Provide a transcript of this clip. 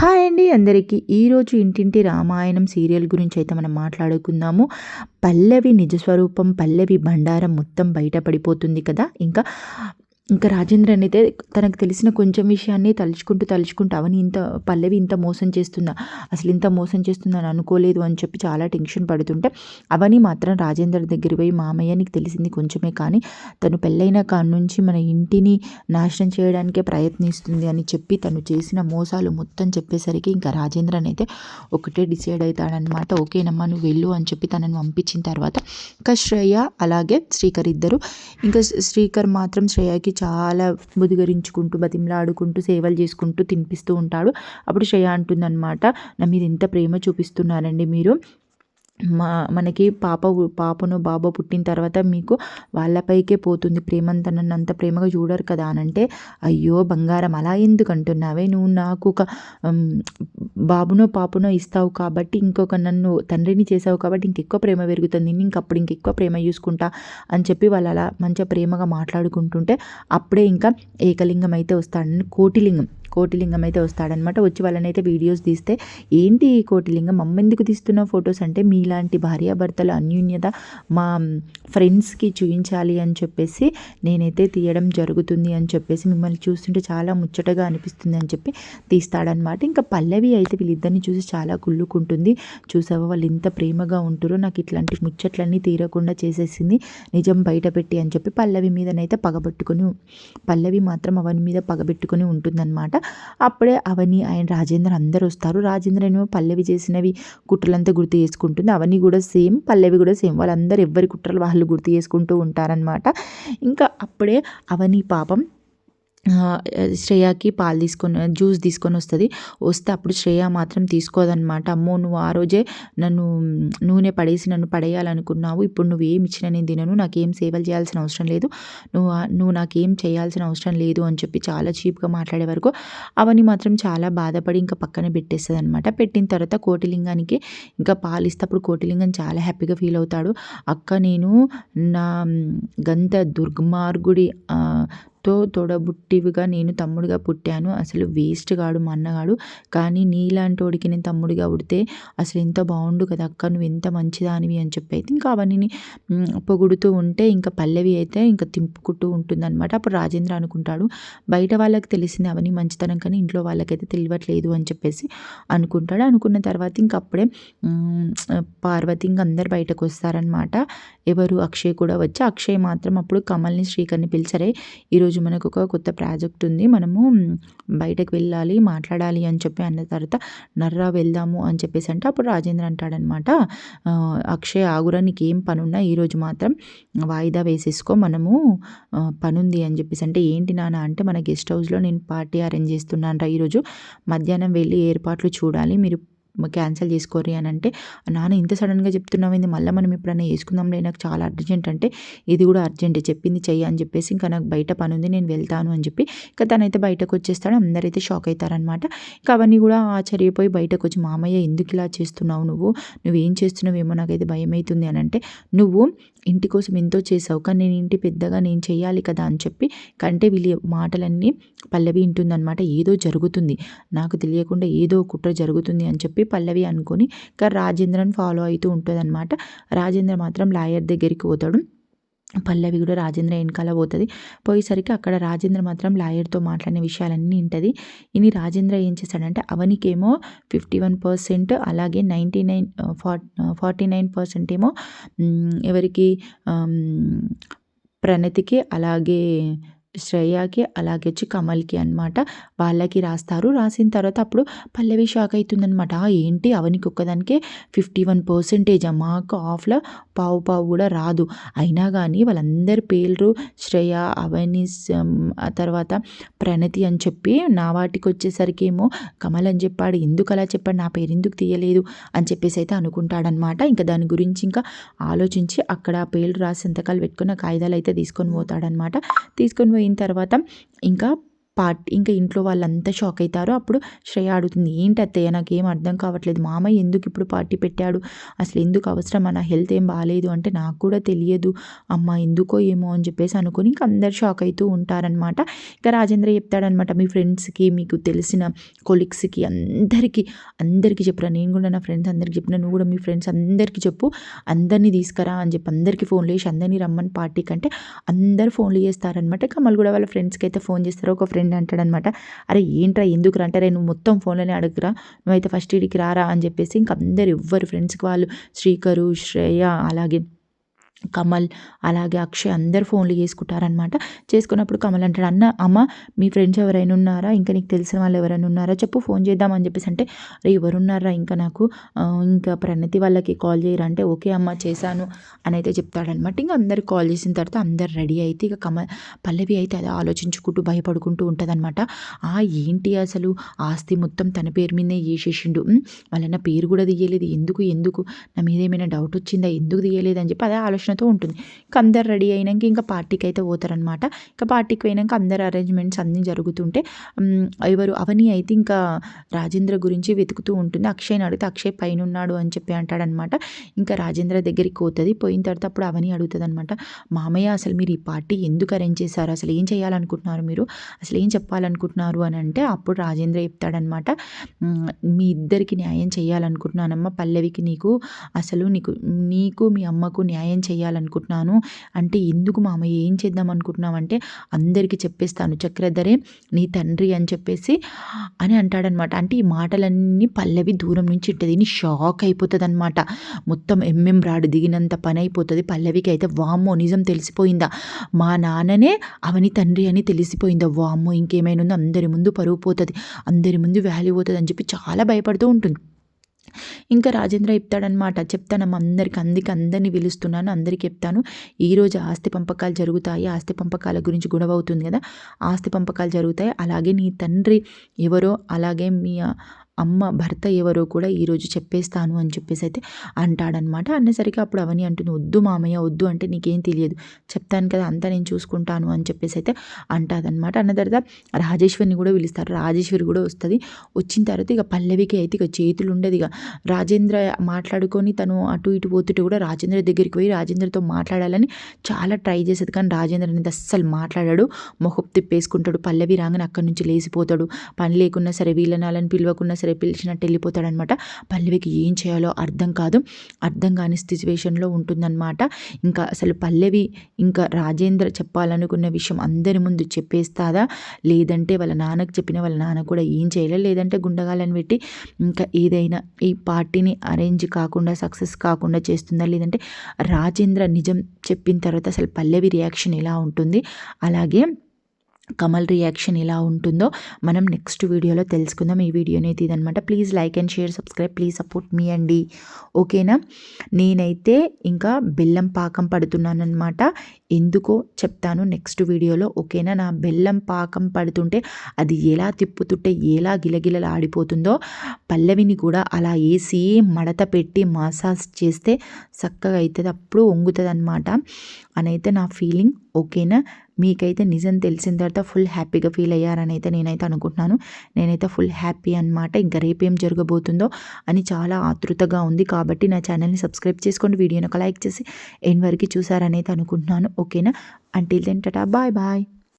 Hi అండి అందరికీ. ఈరోజు ఇంటింటి రామాయణం సీరియల్ గురించి అయితే మనం మాట్లాడుకుందాము. పల్లవి నిజస్వరూపం పల్లవి బండారం మొత్తం బయటపడిపోతుంది కదా. ఇంకా ఇంకా రాజేంద్రన్ అయితే తనకు తెలిసిన కొంచెం విషయాన్ని తలుచుకుంటూ తలుచుకుంటూ అవని ఇంత పల్లవి ఇంత మోసం చేస్తుందా అసలు ఇంత మోసం చేస్తుందని అనుకోలేదు అని చెప్పి చాలా టెన్షన్ పడుతుంటే అవని మాత్రం రాజేంద్ర దగ్గర పోయి మామయ్య నీకు తెలిసింది కొంచెమే కానీ తను పెళ్ళైన కాడి నుంచి మన ఇంటిని నాశనం చేయడానికే ప్రయత్నిస్తుంది అని చెప్పి తను చేసిన మోసాలు మొత్తం చెప్పేసరికి ఇంకా రాజేంద్రన్ అయితే ఒకటే డిసైడ్ అవుతాడనమాట ఓకేనమ్మా నువ్వు వెళ్ళు అని చెప్పి తనని పంపించిన తర్వాత ఇంకా శ్రేయ అలాగే శ్రీకర్ ఇద్దరు ఇంకా శ్రీకర్ మాత్రం శ్రేయకి చాలా బుదిగరించుకుంటూ బతిమలాడుకుంటూ సేవలు చేసుకుంటూ తినిపిస్తూ ఉంటాడు. అప్పుడు శ్రేయ అంటుందన్నమాట నా మీద ఎంత ప్రేమ చూపిస్తున్నారండి మీరు. మా మనకి పాప పాపను బాబు పుట్టిన తర్వాత మీకు వాళ్ళపైకే పోతుంది ప్రేమంతా నన్ను అంత ప్రేమగా చూడరు కదా అని అంటే అయ్యో బంగారం అలా ఎందుకు అంటున్నావే? నువ్వు నాకు ఒక బాబునో పాపనో ఇస్తావు కాబట్టి ఇంకొక నన్ను తండ్రిని చేసావు కాబట్టి ఇంకెక్కువ ప్రేమ పెరుగుతుంది. ఇంకప్పుడు ఇంకెక్కువ ప్రేమ చూసుకుంటా అని చెప్పి వాళ్ళు అలా మంచిగా ప్రేమగా మాట్లాడుకుంటుంటే అప్పుడే ఇంకా ఏకలింగం అయితే వస్తాడని కోటిలింగం. కోటిలింగం అయితే వస్తాడనమాట వచ్చి వాళ్ళనైతే వీడియోస్ తీస్తే ఏంటి ఈ కోటిలింగం? ఎందుకు తీస్తున్న ఫొటోస్? అంటే మీలాంటి భార్యాభర్తల అన్యూన్యత మా ఫ్రెండ్స్కి చూపించాలి అని చెప్పేసి నేనైతే తీయడం జరుగుతుంది అని చెప్పేసి మిమ్మల్ని చూస్తుంటే చాలా ముచ్చటగా అనిపిస్తుంది అని చెప్పి తీస్తాడనమాట ఇంకా పల్లవి అయితే వీళ్ళిద్దరిని చూసి చాలా కుళ్ళుకుంటుంది. చూసావా? వాళ్ళు ఇంత ప్రేమగా ఉంటారో నాకు ఇట్లాంటి ముచ్చట్లన్నీ తీరకుండా చేసేసింది. నిజం బయట పెట్టి అని చెప్పి పల్లవి మీదనైతే పగబెట్టుకొని పల్లవి మాత్రం అవని మీద పగబెట్టుకొని ఉంటుందన్నమాట. అప్పుడే అవని ఆయన రాజేంద్ర అందరు వస్తారు. రాజేంద్ర ఏమో పల్లవి చేసినవి కుట్రలంతా గుర్తు చేసుకుంటుంది. అవన్నీ కూడా సేమ్ పల్లవి కూడా సేమ్. వాళ్ళందరూ ఎవరి కుట్రలు వాళ్ళు గుర్తు చేసుకుంటూ ఉంటారనమాట ఇంకా అప్పుడే అవని పాపం శ్రేయాకి పాలు తీసుకొని జ్యూస్ తీసుకొని వస్తుంది. వస్తే అప్పుడు శ్రేయ మాత్రం తీసుకోదనమాట అమ్మో నువ్వు ఆ రోజే నన్ను నూనె పడేసి నన్ను పడేయాలనుకున్నావు. ఇప్పుడు నువ్వు ఏం ఇచ్చినా నేను తినను. నాకేం సేవలు చేయాల్సిన అవసరం లేదు. నువ్వు నువ్వు నాకేం చేయాల్సిన అవసరం లేదు అని చెప్పి చాలా చీప్గా మాట్లాడే వరకు అవన్నీ మాత్రం చాలా బాధపడి ఇంకా పక్కన పెట్టేస్తుంది అనమాట పెట్టిన తర్వాత కోటిలింగానికి ఇంకా పాలు ఇస్తే అప్పుడు కోటిలింగం చాలా హ్యాపీగా ఫీల్ అవుతాడు. అక్క నేను నా గంత దుర్మార్గుడి తో తోడబుట్టివిగా నేను తమ్ముడిగా పుట్టాను. అసలు వేస్ట్ గాడు మా అన్నగాడు కానీ నీలాంటోడికి నేను తమ్ముడిగా పుడితే అసలు ఎంత బాగుండు కదా అక్క నువ్వు ఎంత మంచిదానివి అని చెప్పి అయితే ఇంకా అవన్నీ పొగుడుతూ ఉంటే ఇంకా పల్లవి అయితే ఇంకా తింపుకుంటూ ఉంటుందన్నమాట. అప్పుడు రాజేంద్ర అనుకుంటాడు బయట వాళ్ళకి తెలిసింది అవన్నీ మంచితనం కానీ ఇంట్లో వాళ్ళకైతే తెలియట్లేదు అని చెప్పేసి అనుకుంటాడు. అనుకున్న తర్వాత ఇంక అప్పుడే పార్వతి ఇంక అందరు బయటకు వస్తారనమాట ఎవరు? అక్షయ్ కూడా వచ్చి అక్షయ్ మాత్రం అప్పుడు కమల్ని శ్రీకర్ని పిలిచరే ఈరోజు ఈరోజు మనకు ఒక కొత్త ప్రాజెక్ట్ ఉంది. మనము బయటకు వెళ్ళాలి మాట్లాడాలి అని చెప్పి అన్న తర్వాత నర్రా వెళ్దాము అని చెప్పేసి అంటే అప్పుడు రాజేంద్ర అంటాడనమాట. అక్షయ్ ఆగురా నీకు ఏం పని ఉన్నా ఈరోజు మాత్రం వాయిదా వేసేసుకో మనము పనుంది అని చెప్పేసి అంటే ఏంటి నాన్న అంటే మన గెస్ట్ హౌస్లో నేను పార్టీ అరేంజ్ చేస్తున్నాను రా ఈరోజు. మధ్యాహ్నం వెళ్ళి ఏర్పాట్లు చూడాలి. మీరు క్యాన్సిల్ చేసుకోరి అని అంటే నాన్న ఇంత సడన్గా చెప్తున్నావు ఏంది? మళ్ళీ మనం ఎప్పుడైనా వేసుకుందాంలే నాకు చాలా అర్జెంట్ అంటే ఇది కూడా అర్జెంటే చెప్పింది చెయ్యి అని చెప్పేసి ఇంకా నాకు బయట పని ఉంది నేను వెళ్తాను అని చెప్పి ఇంకా తనైతే బయటకు వచ్చేస్తాడు అందరైతే షాక్ అవుతారనమాట ఇంకా అవన్నీ కూడా ఆశ్చర్యపోయి బయటకు వచ్చి మామయ్య ఎందుకు ఇలా చేస్తున్నావు నువ్వు? నువ్వేం చేస్తున్నావేమో నాకైతే భయం అవుతుంది అని అంటే నువ్వు ఇంటి కోసం ఎంతో చేసావు కానీ నేను ఇంటి పెద్దగా నేను చేయాలి కదా అని చెప్పి కంటే వీళ్ళ మాటలన్నీ పల్లవి వింటుందనమాట ఏదో జరుగుతుంది నాకు తెలియకుండా ఏదో కుట్ర జరుగుతుంది అని చెప్పి పల్లవి అనుకొని ఇంకా రాజేంద్రని ఫాలో అవుతూ ఉంటుంది అనమాట రాజేంద్ర మాత్రం లాయర్ దగ్గరికి పోతాడు. పల్లవి కూడా రాజేంద్ర వెనకాల పోతుంది. పోయేసరికి అక్కడ రాజేంద్ర మాత్రం లాయర్తో మాట్లాడిన విషయాలన్నీ ఉంటుంది ఇని రాజేంద్ర ఏం చేశాడంటే అవనికేమో ఫిఫ్టీ వన్ పర్సెంట్ అలాగే ninety nine forty nine percent ఏమో ఎవరికి ప్రణతికి అలాగే శ్రేయాకి అలాగే వచ్చి కమల్కి అనమాట వాళ్ళకి రాస్తారు. రాసిన తర్వాత అప్పుడు పల్లవి షాక్ అవుతుందనమాట ఏంటి? అవనికి ఒక్కదానికే ఫిఫ్టీ వన్ పర్సెంటేజ్ మాకు ఆఫ్లో పావు పావు కూడా రాదు. అయినా కానీ వాళ్ళందరి పేర్లు శ్రేయ అవని ఆ తర్వాత ప్రణతి అని చెప్పి నా వాటికి వచ్చేసరికి ఏమో కమల్ అని చెప్పాడు. ఎందుకు అలా చెప్పాడు? నా పేరు ఎందుకు తీయలేదు? అని చెప్పేసి అయితే అనుకుంటాడనమాట ఇంకా దాని గురించి ఇంకా ఆలోచించి అక్కడ పేర్లు రాసి సంతకాలు పెట్టుకున్న కాగితాలు అయితే తీసుకొని పోతాడనమాట తీసుకొని పోయిన తర్వాత ఇంకా పార్టీ ఇంకా ఇంట్లో వాళ్ళంతా షాక్ అవుతారు. అప్పుడు శ్రేయ అడుగుతుంది ఏంటి అత్తయ్య నాకేం అర్థం కావట్లేదు. మామయ్య ఎందుకు ఇప్పుడు పార్టీ పెట్టాడు? అసలు ఎందుకు అవసరం? నా హెల్త్ ఏం బాగాలేదు అంటే నాకు కూడా తెలియదు. అమ్మ ఎందుకో ఏమో అని చెప్పేసి అనుకుని ఇంకా అందరు షాక్ అవుతూ ఉంటారనమాట ఇంకా రాజేంద్ర చెప్తాడనమాట మీ ఫ్రెండ్స్కి మీకు తెలిసిన కొలీగ్స్కి అందరికీ అందరికీ చెప్పరా. నేను కూడా నా ఫ్రెండ్స్ అందరికీ చెప్పిన నువ్వు కూడా మీ ఫ్రెండ్స్ అందరికీ చెప్పు. అందరినీ తీసుకురా అని చెప్పి అందరికీ ఫోన్లు చేసి అందరినీ రమ్మని పార్టీ కంటే అందరు ఫోన్లు చేస్తారనమాట కమల్ కూడా వాళ్ళ ఫ్రెండ్స్కి అయితే ఫోన్ చేస్తారు. ఒక ఫ్రెండ్ అంటాడనమాట. అరే ఏంట్రా ఎందుకు అంటారే నువ్వు మొత్తం ఫోన్లోనే అడుగురా. నువ్వైతే ఫస్ట్ ఇడికి రారా అని చెప్పేసి ఇంక అందరు ఎవ్వరు ఫ్రెండ్స్కి వాళ్ళు శ్రీకరు శ్రేయ అలాగే కమల్ అలాగే అక్షయ్ అందరు ఫోన్లు చేసుకుంటారనమాట చేసుకున్నప్పుడు కమల్ అంటాడు అన్న అమ్మ మీ ఫ్రెండ్స్ ఎవరైనా ఉన్నారా? ఇంకా నీకు తెలిసిన వాళ్ళు ఎవరైనా ఉన్నారా? చెప్పు ఫోన్ చేద్దామని చెప్పేసి అంటే రే ఎవరున్నారా ఇంకా నాకు? ఇంకా ప్రణతి వాళ్ళకి కాల్ చేయరా? అంటే ఓకే అమ్మ చేశాను అని అయితే చెప్తాడనమాట ఇంకా అందరు కాల్ చేసిన తర్వాత అందరు రెడీ అయితే ఇక కమల్ పల్లవి అయితే అది ఆలోచించుకుంటూ భయపడుకుంటూ ఉంటుందన్నమాట. ఆ ఏంటి అసలు? ఆస్తి మొత్తం తన పేరు మీదే చేసేసిండు. వాళ్ళ పేరు కూడా తీయలేదు. ఎందుకు ఎందుకు? నా మీద ఏమైనా డౌట్ వచ్చిందా? ఎందుకు తీయలేదు? అని చెప్పి అదే ఆలోచన ఆలోచనతో ఉంటుంది. ఇంకా అందరు రెడీ అయినాక ఇంకా పార్టీకి అయితే పోతారనమాట ఇంకా పార్టీకి పోయినాక అందరు అరేంజ్మెంట్స్ అన్నీ జరుగుతుంటే ఎవరు అవని అయితే ఇంకా రాజేంద్ర గురించి వెతుకుతూ ఉంటుంది. అక్షయ్ని అడిగితే అక్షయ్ పైన ఉన్నాడు అని చెప్పి అంటాడనమాట ఇంకా రాజేంద్ర దగ్గరికి పోతుంది. పోయిన తర్వాత అప్పుడు అవని అడుగుతుంది అనమాట మామయ్య అసలు మీరు ఈ పార్టీ ఎందుకు అరేంజ్ చేశారు? అసలు ఏం చేయాలనుకుంటున్నారు మీరు? అసలు ఏం చెప్పాలనుకుంటున్నారు? అని అంటే అప్పుడు రాజేంద్ర చెప్తాడనమాట మీ ఇద్దరికి న్యాయం చేయాలనుకుంటున్నానమ్మ. పల్లవికి నీకు అసలు నీకు నీకు మీ అమ్మకు న్యాయం చేయాలి చేయాలనుకుంటున్నాను. అంటే ఎందుకు మామయ్య ఏం చేద్దాం అనుకుంటున్నామంటే అందరికీ చెప్పేస్తాను చక్రధరే నీ తండ్రి అని చెప్పేసి అని అంటాడనమాట. అంటే ఈ మాటలన్నీ పల్లవి దూరం నుంచి ఉంటుంది నీ షాక్ అయిపోతుంది అనమాట మొత్తం ఎంఎం రాడు దిగినంత పని అయిపోతుంది. పల్లవికి అయితే వామ్మో నిజం తెలిసిపోయిందా? మా నాన్ననే అవని తండ్రి అని తెలిసిపోయిందా? వామ్మో ఇంకేమైనా ఉందో? అందరి ముందు పరుగు పోతుంది. అందరి ముందు వ్యాల్యూ పోతుంది అని చెప్పి చాలా భయపడుతూ ఉంటుంది. ఇంకా రాజేంద్ర చెప్తాడనమాట చెప్తాను అందరికి అందుకే అందరినీ పిలుస్తున్నాను అందరికీ చెప్తాను. ఈరోజు ఆస్తి పంపకాలు జరుగుతాయి ఆస్తి పంపకాల గురించి గొడవ అవుతుంది కదా ఆస్తి పంపకాలు జరుగుతాయి. అలాగే నీ తండ్రి ఎవరో అలాగే మీ అమ్మ భర్త ఎవరో కూడా ఈరోజు చెప్పేస్తాను అని చెప్పేసి అయితే అంటాడనమాట. అనేసరికి అప్పుడు అవని అంటుంది వద్దు మామయ్య వద్దు అంటే నీకేం తెలియదు. చెప్తాను కదా అంతా నేను చూసుకుంటాను అని చెప్పేసి అయితే అంటాదనమాట. అన్న తర్వాత రాజేశ్వరిని కూడా పిలుస్తారు. రాజేశ్వరి కూడా వస్తుంది. వచ్చిన తర్వాత ఇక పల్లవికి అయితే ఇక చేతులు ఉండదు. ఇక రాజేంద్ర మాట్లాడుకొని తను అటు ఇటు పోతుంటే కూడా రాజేంద్ర దగ్గరికి పోయి రాజేంద్రతో మాట్లాడాలని చాలా ట్రై చేసేది కానీ రాజేంద్ర అనేది అస్సలు మాట్లాడాడు. మొహం తిప్పేసుకుంటాడు. పల్లవి రాగానే అక్కడి నుంచి లేచిపోతాడు. పని లేకున్నా సరే వీళ్ళనాలని పిలవకున్నా సరే సరే పిలిచినట్టు వెళ్ళిపోతాడనమాట. పల్లవికి ఏం చేయాలో అర్థం కాదు. అర్థం కాని సిచ్యువేషన్లో ఉంటుందన్నమాట. ఇంకా అసలు పల్లవి ఇంకా రాజేంద్ర చెప్పాలనుకున్న విషయం అందరి ముందు చెప్పేస్తాదా? లేదంటే వాళ్ళ నాన్నకు చెప్పిన వాళ్ళ నాన్న కూడా ఏం చేయలేదు లేదంటే గుండగాలని పెట్టి ఇంకా ఏదైనా ఈ పార్టీని అరేంజ్ కాకుండా సక్సెస్ కాకుండా చేస్తుందా? లేదంటే రాజేంద్ర నిజం చెప్పిన తర్వాత అసలు పల్లవి రియాక్షన్ ఎలా ఉంటుంది? అలాగే కమల్ రియాక్షన్ ఎలా ఉంటుందో మనం నెక్స్ట్ వీడియోలో తెలుసుకుందాం. ఈ వీడియో అనేది ఇదనమాట please like and share subscribe please support మీ అండి ఓకేనా నేనైతే ఇంకా బెల్లం పాకం పడుతున్నానమాట ఎందుకో చెప్తాను నెక్స్ట్ వీడియోలో. ఓకేనా నా? బెల్లం పాకం పడుతుంటే అది ఎలా తిప్పుతుంటే ఎలా గిలగిలలాడిపోతుందో పల్లవిని కూడా అలా వేసి మడత పెట్టి మసాజ్ చేస్తే చక్కగా అవుతుంది అప్పుడు వంగుతుంది అనమాట అనైతే నా ఫీలింగ్ ఓకేనా మీకైతే నిజం తెలిసిన తర్వాత ఫుల్ హ్యాపీగా ఫీల్ అయ్యారని అయితే నేనైతే అనుకుంటున్నాను. నేనైతే ఫుల్ హ్యాపీ అనమాట ఇంకా రేపేం జరగబోతుందో అని చాలా ఆతృతగా ఉంది కాబట్టి నా ఛానల్ని సబ్స్క్రైబ్ చేసుకోండి. వీడియోని ఒక లైక్ చేసి ఎండ్ వరకు చూసారని అయితే అనుకుంటున్నాను. ఓకేనా? Until then tata bye bye